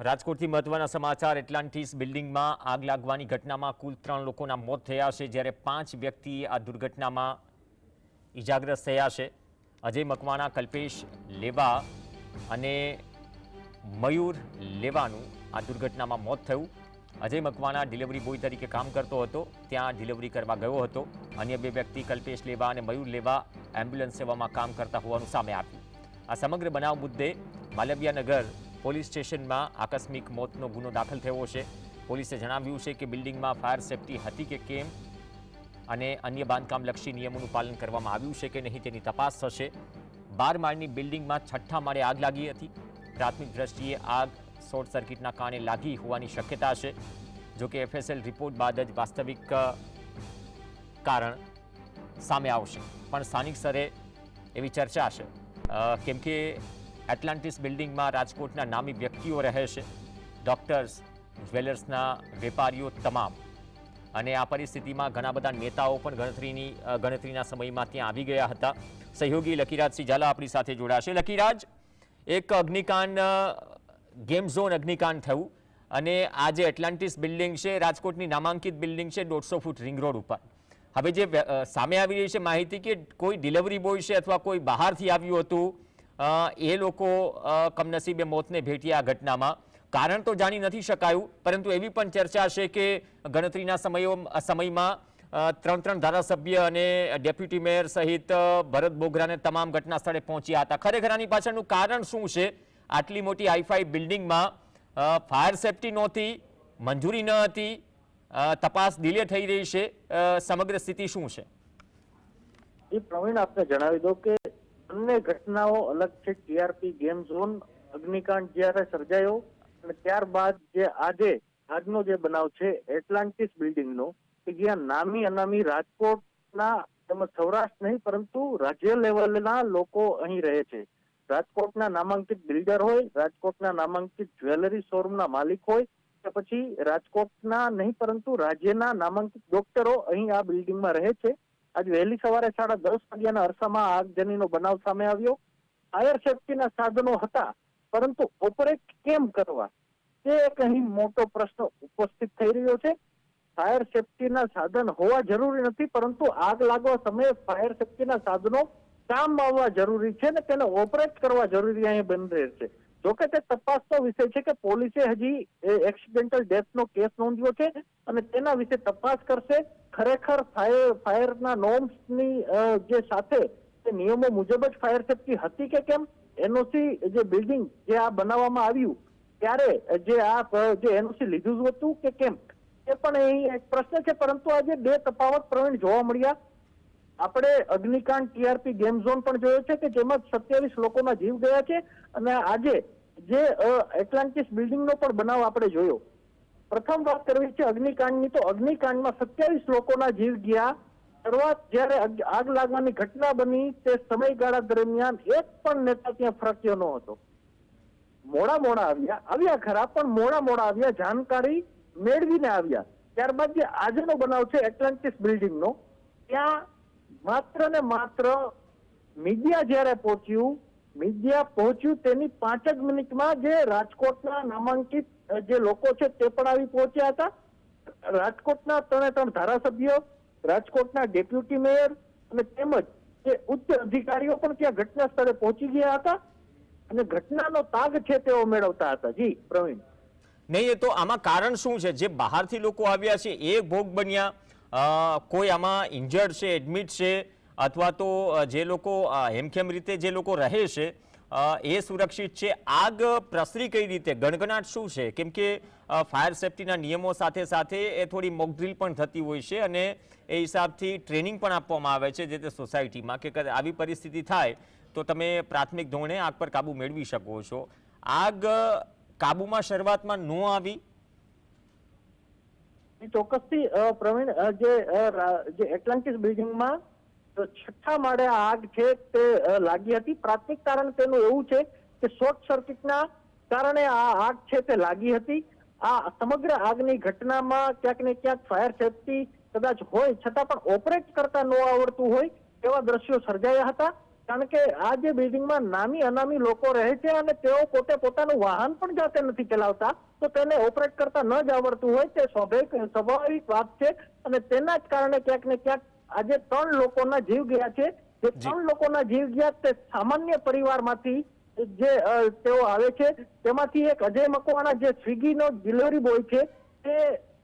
રાજકોટથી મહત્વના સમાચાર. એટલાન્ટિસ બિલ્ડિંગમાં આગ લાગવાની ઘટનામાં કુલ ત્રણ લોકોના મોત થયા છે, જ્યારે પાંચ વ્યક્તિ આ દુર્ઘટનામાં ઈજાગ્રસ્ત થયા છે. અજય મકવાણા, કલ્પેશ લેવા અને મયુર લેવાનું આ દુર્ઘટનામાં મોત થયું. અજય મકવાણા ડિલિવરી બોય તરીકે કામ કરતો હતો, ત્યાં ડિલિવરી કરવા ગયો હતો. અન્ય બે વ્યક્તિ, કલ્પેશ લેવા અને મયુર લેવા, એમ્બ્યુલન્સ સેવામાં કામ કરતા હોવાનું સામે આવ્યું. આ સમગ્ર બનાવ મુદ્દે માલવ્યાનગર પોલીસ સ્ટેશનમાં આકસ્મિક મોતનો ગુનો દાખલ થયો છે. પોલીસે જણાવ્યું છે કે બિલ્ડિંગમાં ફાયર સેફટી હતી કે કેમ અને અન્ય બાંધકામલક્ષી નિયમોનું પાલન કરવામાં આવ્યું છે કે નહીં તેની તપાસ થશે. બાર માળની બિલ્ડિંગમાં છઠ્ઠા માળે આગ લાગી હતી. પ્રાથમિક દ્રષ્ટિએ આગ શોર્ટ સર્કિટના કારણે લાગી હોવાની શક્યતા છે. જોકે એફએસએલ રિપોર્ટ બાદ જ વાસ્તવિક કારણ સામે આવશે. પણ સ્થાનિક સ્તરે એવી ચર્ચા છે. કેમ કે એટલાન્ટિસ બિલ્ડિંગમાં રાજકોટના નામી વ્યક્તિઓ રહે છે. ડૉક્ટર્સ જ્વેલર્સના વેપારીઓ તમામ. અને આ પરિસ્થિતિમાં ઘણા બધા નેતાઓ પણ ગણતરીની ગણતરીના સમયમાં ત્યાં આવી ગયા હતા. સહયોગી લકીરાજસિંહ ઝાલા આપણી સાથે જોડાશે. લકીરાજ, એક અગ્નિકાંડ ગેમ ઝોન અગ્નિકાંડ થયું અને આ જે એટલાન્ટિસ બિલ્ડિંગ છે, રાજકોટની નામાંકિત બિલ્ડિંગ છે, દોઢસો ફૂટ રિંગ રોડ ઉપર. હવે જે સામે આવી રહી છે માહિતી કે કોઈ ડિલિવરી બોય છે અથવા કોઈ બહારથી આવ્યું હતું એ લોકો કમનસીબે મોતને ભેટ્યા આ ઘટનામાં. કારણ તો જાણી નથી શકાયું, પરંતુ એવી પણ ચર્ચા છે કે ગણતરીના સમયો, સમયમાં ત્રણ ત્રણ ધારાસભ્ય અને ડેપ્યુટી મેયર સહિત ભરત બોગરાને તમામ ઘટના સ્થળે પહોંચ્યા હતા. ખરેખર આની પાછળનું કારણ શું છે? આટલી મોટી હાઈફાઈ બિલ્ડિંગમાં ફાયર સેફટી નહોતી, મંજૂરી ન હતી તપાસ ડિલે થઈ રહી છે સમગ્ર સ્થિતિ શું છે? પ્રવીણ, આપને જણાવી દો કે બંને ઘટનાઓ અલગ છે. ટીઆરપી ગેમ ઝોન અગ્નિકાંડ જ્યારે સર્જાયો અને ત્યારબાદ જે આજે, આજનો જે બનાવ છે એટલાન્ટિસ બિલ્ડિંગનો કે જ્યાં નામી અનામી રાજકોટના તેમજ સૌરાષ્ટ્ર નહીં, પરંતુ રાજ્ય લેવલના લોકો અહીં રહે છે. રાજકોટના નામાંકિત બિલ્ડર હોય, રાજકોટના નામાંકિત જ્વેલરી શોરૂમના માલિક હોય, કે પછી રાજકોટના નહીં, પરંતુ રાજ્યના નામાંકિત ડોક્ટરો અહીં આ બિલ્ડિંગમાં રહે છે. આજ વહેલી સવારે સાડા દસ વાગ્યાના અરસામાં આગજનીનો બનાવ સામે આવ્યો. ફાયર સેફટીના સાધનો હતા, પરંતુ ઓપરેટ કેમ કરવા? તે એક અહીં મોટો પ્રશ્ન ઉપસ્થિત થઈ રહ્યો છે. ફાયર સેફટીના સાધન હોવા જરૂરી નથી, પરંતુ આગ લાગવા સમયે ફાયર સેફટીના સાધનો કામ આવવા જરૂરી છે ને તેને ઓપરેટ કરવા જરૂરી અહીં બની રહે છે. જોકે તે તપાસનો વિષય છે કે પોલીસે હજી એક્સિડેન્ટલ ડેથનો કેસ નોંધ્યો છે અને તેના વિશે તપાસ કરશે. ખરેખર ફાયર ફાયરના નોર્મ્સની જે સાથે તે નિયમો મુજબ જ ફાયર સેફટી હતી કે કેમ? એનઓસી જે બિલ્ડિંગ જે આ બનાવવામાં આવ્યું, ત્યારે જે આ જે એનઓસી લીધું હતું કે કેમ? એ પણ અહીં એક પ્રશ્ન છે, પરંતુ આજે બે તફાવત પ્રવીણ જોવા મળ્યા. આપણે અગ્નિકાંડ, ટીઆરપી, ગેમ ઝોન પણ જોયો છે કે જેમાં સત્યાવીસ લોકોના જીવ ગયા છે અને આજે જે એટલાન્ટિસ બિલ્ડિંગનો પણ બનાવ આપણે જોયો. પ્રથમ વાત કરવી છે અગ્નિકાંડની, તો અગ્નિકાંડમાં સત્યાવીસ લોકોના જીવ ગયા. શરૂઆત જ્યારે આગ- લાગવાની ઘટના બની તે સમયગાળા દરમિયાન એક પણ નેતા ત્યાં ફરક્યો ન હતો. મોડા મોડા આવ્યા આવ્યા ખરા, પણ મોડા મોડા આવ્યા, જાણકારી મેળવીને આવ્યા. ત્યારબાદ જે આજનો બનાવ છે એટલાન્ટિસ બિલ્ડિંગનો, ત્યાં માત્ર ને માત્ર મીડિયા જ્યારે પહોંચ્યું, મીડિયા પહોંચ્યું તેની પાંચ જ મિનિટમાં જે રાજકોટના નામાંકિત જે લોકો છે તે પણ આવી પહોંચ્યા હતા. રાજકોટના ત્રણે ત્રણ ધારાસભ્યો, રાજકોટના ડેપ્યુટી મેયર અને તેમજ જે ઉચ્ચ અધિકારીઓ પણ ત્યાં ઘટના સ્થળે પહોંચી ગયા હતા. અને ઘટનાનો તાગ છે તેઓ મેળવતા હતા. જી, પ્રવીણ. નહીં, એ તો આમાં કારણ શું છે? જે બહારથી લોકો આવ્યા છે, એ ભોગ બન્યા. કોઈ આમાં ઇન્જર્ડ છે એડમિટ છે, અથવા તો જે લોકો હેમખેમ રીતે જે લોકો રહે છે એ સુરક્ષિત છે? આગ પ્રસરી કઈ રીતે? ગણગણાટ શું છે? કેમ કે ફાયર સેફટીના નિયમો સાથે સાથે એ થોડી મોકડ્રીલ પણ થતી હોય છે અને એ હિસાબથી ટ્રેનિંગ પણ આપવામાં આવે છે જે તે સોસાયટીમાં કે આવી પરિસ્થિતિ થાય તો તમે પ્રાથમિક ધોરણે આગ પર કાબુ મેળવી શકો છો. આગ કાબુમાં શરૂઆતમાં ન આવી ચોક્કસથી પ્રવીણ જે એટલાન્ટિસ બિલ્ડિંગમાં છઠ્ઠા માળે આગ છે તે લાગી હતી. પ્રાથમિક કારણ તેનું એવું છે કે શોર્ટ સર્કિટના કારણે આ આગ છે તે લાગી હતી. આ સમગ્ર આગની ઘટનામાં ક્યાંક ને ક્યાંક ફાયર સેફટી કદાચ હોય, છતાં પણ ઓપરેટ કરતા ન આવડતું હોય તેવા દ્રશ્યો સર્જાયા હતા. કારણ કે આ જે બિલ્ડિંગમાં નામી અનામી લોકો રહે છે અને તેઓ પોતે પોતાનું વાહન પણ જાતે નથી ચલાવતા તો તેને ઓપરેટ કરતા ન જ આવડતું હોય તે સ્વાભાવિક સ્વાભાવિક વાત છે અને તેના જ કારણે ક્યાંક ને ક્યાંક આજે ત્રણ લોકોના જીવ ગયા છે. જે ત્રણ લોકોના જીવ ગયા તે સામાન્ય પરિવારમાંથી જે તેઓ આવે છે. તેમાંથી એક અજય મકવાણા જે સ્વિગીનો ડિલિવરી બોય છે તે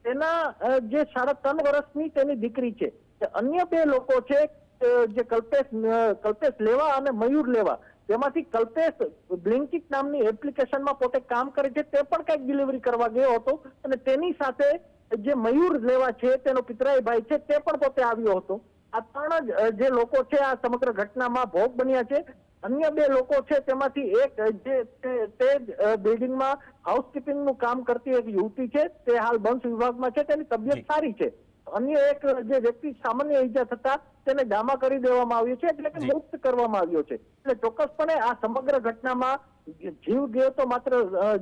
તેના જે સાડા ત્રણ વર્ષની તેની દીકરી છે. તે અન્ય બે લોકો છે જે કલ્પેશ કલ્પેશ લેવા અને મયુર લેવા તેમાંથી કલ્પેશ બ્લિંકિટ નામની એપ્લિકેશનમાં પોતે કામ કરે છે તે પણ કંઈક ડિલિવરી કરવા ગયો હતો અને તેની સાથે જે મયુર લેવા છે તેનો પિતરાઈ ભાઈ છે તે પણ પોતે આવ્યો હતો. આ ત્રણ જ જે લોકો છે આ સમગ્ર ઘટનામાં ભોગ બન્યા છે. અન્ય બે લોકો છે તેમાંથી એક જે તે- જ, બિલ્ડિંગમાં હાઉસકીપિંગનું કામ કરતી એક યુવતી છે તે હાલ બંધ વિભાગમાં છે તેની તબિયત સારી છે. અન્ય એક જે વ્યક્તિ સામાન્ય ઈજા થતા તેને ડામા કરી દેવામાં આવ્યો છે એટલે કે મુક્ત કરવામાં આવ્યો છે. એટલે ચોક્કસપણે આ સમગ્ર ઘટનામાં જીવ ગયો તો માત્ર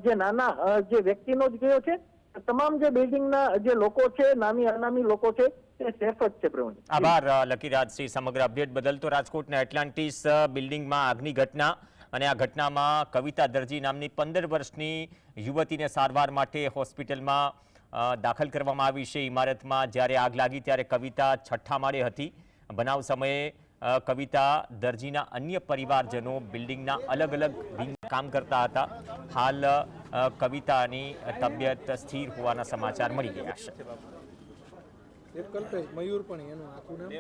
જે નાના જે વ્યક્તિનો જ ગયો છે. તમામ જે બિલ્ડિંગના જે લોકો છે નામી અનામી લોકો છે આભાર લકીરાજસિંહ સમગ્ર અપડેટ બદલ તો રાજકોટના એટલાન્ટિસ બિલ્ડિંગમાં આગની ઘટના અને આ ઘટનામાં કવિતા દરજી નામની પંદર વર્ષની યુવતીને સારવાર માટે હોસ્પિટલમાં દાખલ કરવામાં આવી છે ઇમારતમાં જ્યારે આગ લાગી ત્યારે કવિતા છઠ્ઠા માળે હતી. બનાવ સમયે કવિતા દરજીના અન્ય પરિવારજનો બિલ્ડિંગના અલગ અલગ કામ કરતા હતા. હાલ કવિતાની તબિયત સ્થિર હોવાના સમાચાર મળી ગયા છે. કલ્પેશ મયુર પણ એનું આખું નામ?